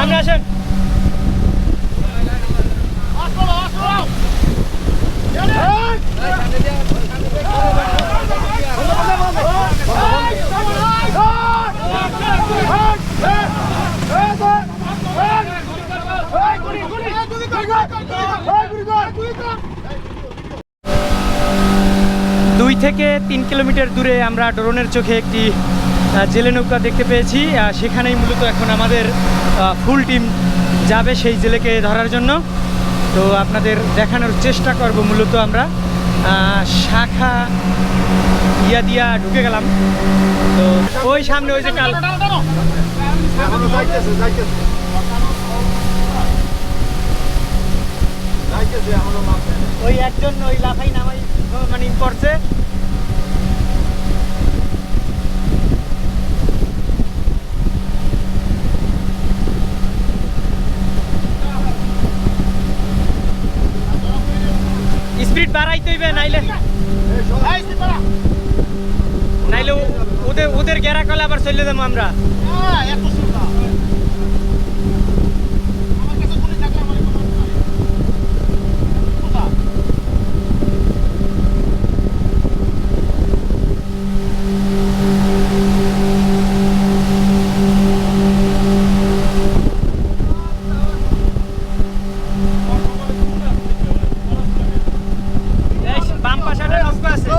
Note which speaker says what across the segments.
Speaker 1: সামনে আসেন। দুই থেকে তিন কিলোমিটার দূরে আমরা ড্রোনের চোখে একটি জেলে নৌকা দেখতে পেয়েছি সেখানেই মূলত এখন আমাদের ফুল টিম যাবে সেই জেলেকে ধরার জন্য। তো আপনাদের দেখানোর চেষ্টা করব মূলত আমরা। শাখা ইয়া দিয়া ঢুকে গেলাম। তো ওই সামনে ওই যে কাল। ওই একজন ওই লাফাই নামাই স্পিড বাড়াইতে হইবে নাইলে নাইলে ওদের ওদের গেরা কলে আবার চলে যাব আমরা এই বাম পাশে একটা নৌকা আছে হ্যাঁ হ্যাঁ
Speaker 2: এই গুলি লই, অস্ত্র কই?
Speaker 1: এই ওরা লাড়ি লইছে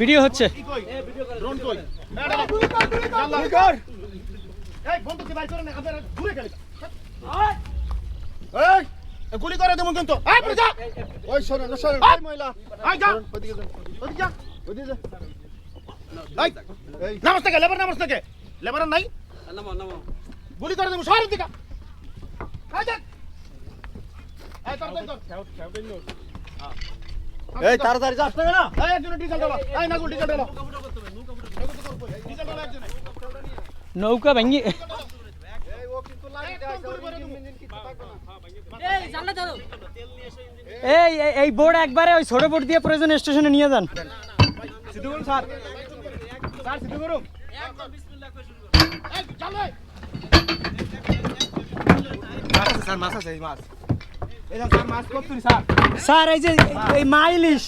Speaker 1: ভিডিও হচ্ছে
Speaker 2: গুলি কর।
Speaker 3: দেবো কিন্তু এই, পড়ে
Speaker 2: ওই সরেন, সরেন, মহিলা।
Speaker 3: এই, যা।
Speaker 2: সরেন, ওইদিকে যান,
Speaker 3: ওদিকে যা।
Speaker 2: ওইদিকে যান।
Speaker 3: এই,
Speaker 2: এই,
Speaker 3: নামাজ থেকে লেবার নামাজ থেকে লেবার নাই গুলি করে দেবো দিকে এই। এই, তাড়াতাড়ি
Speaker 2: যাস না কেন?
Speaker 3: এই, একজনে ডিজেল ঢালো। এই, নাগুল, ডিজেল ঢালো
Speaker 1: নৌকা ভেঙে এই এই- এই বোর্ড একবারে ওই ছোট বোর্ড দিয়ে প্রয়োজন স্টেশনে নিয়ে যান
Speaker 3: সিধু করুন, স্যার। স্যার, সিধু করুন। এই, চালো, এই। মাছ আছে, স্যার, মাছ আছে, মাছ। স্যার
Speaker 1: এই যে এই মাইলিশ।